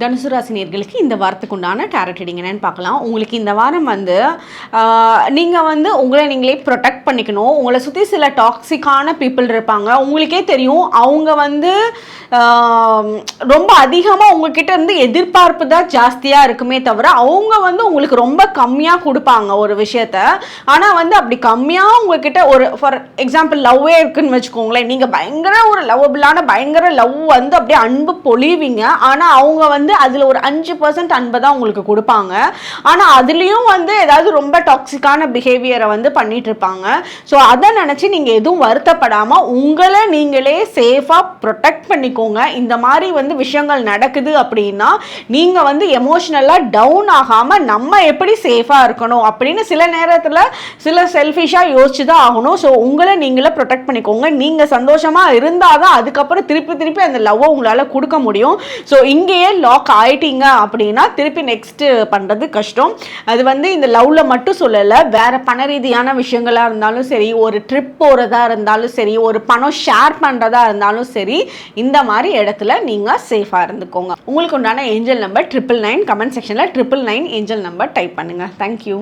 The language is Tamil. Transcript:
தனுசு ராசினியர்களுக்கு இந்த வாரத்துக்கு உண்டான டேரட் ரீடிங் என்னென்னு பார்க்கலாம். உங்களுக்கு இந்த வாரம் வந்து நீங்கள் வந்து உங்களை நீங்களே ப்ரொடெக்ட் பண்ணிக்கணும். உங்களை சுற்றி சில டாக்ஸிக்கான பீப்புள் இருப்பாங்க. உங்களுக்கே தெரியும். அவங்க வந்து ரொம்ப அதிகமாக உங்ககிட்ட இருந்து எதிர்பார்ப்பு தான் ஜாஸ்தியாக இருக்குமே தவிர அவங்க வந்து உங்களுக்கு ரொம்ப கம்மியாக கொடுப்பாங்க ஒரு விஷயத்த. ஆனால் வந்து அப்படி கம்மியாக உங்ககிட்ட ஒரு ஃபார் எக்ஸாம்பிள் லவ்வே இருக்குன்னு வச்சுக்கோங்களேன். நீங்கள் பயங்கர ஒரு லவ்வபிளான பயங்கர லவ் வந்து அப்படியே அன்பு பொழிவீங்க. ஆனால் அவங்க வந்து வந்து அதில் ஒரு அஞ்சு பர்சன்ட் அன்பை தான் உங்களுக்கு கொடுப்பாங்க. ஆனால் அதுலேயும் வந்து ஏதாவது ரொம்ப டாக்ஸிக்கான பிஹேவியரை வந்து பண்ணிட்டு இருப்பாங்க ஸோ அதை நினச்சி நீங்கள் எதுவும் வருத்தப்படாமல் உங்களை நீங்களே சேஃபாக ப்ரொடெக்ட் பண்ணிக்கோங்க. இந்த மாதிரி வந்து விஷயங்கள் நடக்குது அப்படின்னா நீங்கள் வந்து எமோஷ்னலாக டவுன் ஆகாமல் நம்ம எப்படி சேஃபாக இருக்கணும் அப்படின்னு சில நேரத்தில் சில செல்ஃபிஷாக யோசிச்சு தான் ஆகணும். ஸோ உங்களை நீங்களே ப்ரொடெக்ட் பண்ணிக்கோங்க. நீங்கள் சந்தோஷமாக இருந்தால் தான் அதுக்கப்புறம் திருப்பி திருப்பி அந்த லவ்வை உங்களால் கொடுக்க முடியும். ஸோ இங்கேயே லாக் ஆயிட்டீங்க அப்படின்னா திருப்பி நெக்ஸ்ட்டு பண்ணுறது கஷ்டம். அது வந்து இந்த லவ்வில் மட்டும் சொல்லலை வேறு பண ரீதியான விஷயங்களாக இருந்தாலும் சரி ஒரு ட்ரிப் போகிறதா இருந்தாலும் சரி ஒரு பணம் ஷேர் பண்ணுறதா இருந்தாலும் சரி இந்த மாதிரி இடத்துல நீங்கள் சேஃபாக இருந்துக்கோங்க. உங்களுக்கு உண்டான angel number triple nine comment செக்ஷனில் triple nine angel number type பண்ணுங்கள் தேங்க்யூ